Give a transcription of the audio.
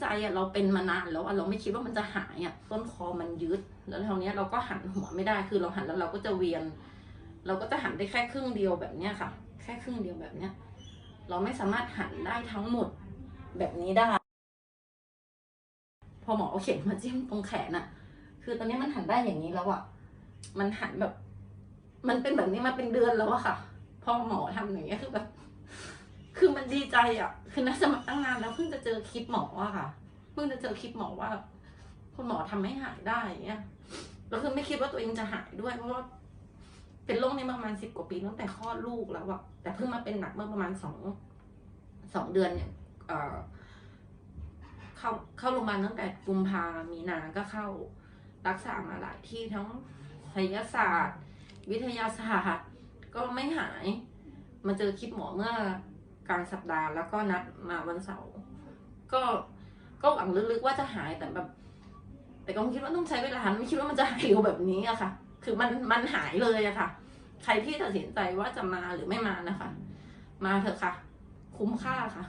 ใจอะเราเป็นมานานแล้วอะเราไม่คิดว่ามันจะหายอะต้นคอมันยืดแล้วทีนี้เราก็หันหัวไม่ได้คือเราหันแล้วเราก็จะเวียน เราก็จะหันได้แค่ครึ่งเดียวแบบเนี้ยค่ะ แค่ครึ่งเดียวแบบเนี้ย เราไม่สามารถหันได้ทั้งหมดแบบนี้ได้ พอหมอเอาเข็มมาจิ้มตรงแขนอะคือตอนนี้มันหันได้อย่างนี้แล้วอะมันหันแบบ มันเป็นแบบนี้มาเป็นเดือนแล้วอะค่ะ พอหมอทำอย่างเงี้ยคือแบบ คือมันดีใจอะ คือนักสมัครตั้งนานแล้วเพิ่งจะเจอคลิปหมออะค่ะ เพิ่งจะเจอคลิปหมอว่าคุณหมอทำให้หายได้อย่างเงี้ยแล้วคือไม่คิดว่าตัวเองจะหายด้วย เพราะว่าเป็นโรคนี้ประมาณสิบกว่าปีตั้งแต่คลอดลูกแล้วอะแต่เพิ่งมาเป็นหนักเมื่อประมาณสองสองเดือนเนี่ยเออเข้าเข้าโรงพยาบาลตั้งแต่กุมภามีนาก็เข้ารักษามาหลายที่ทั้งศิลศาสตร์ วิทยาศาสตร์ ก็ไม่หาย มาเจอคลิปหมอเมื่อ กลางสัปดาห์แล้วก็นัดมาวันเสาร์ก็ก็หวังลึกๆว่าจะหายแต่แบบ แต่ก็คิดว่าต้องใช้เวลาไม่คิดว่ามันจะหายเร็วแบบนี้อะค่ะ คือมันมันหายเลยอะค่ะ ใครที่ตัดสินใจว่าจะมาหรือไม่มานะคะ มาเถอะค่ะ คุ้มค่าค่ะ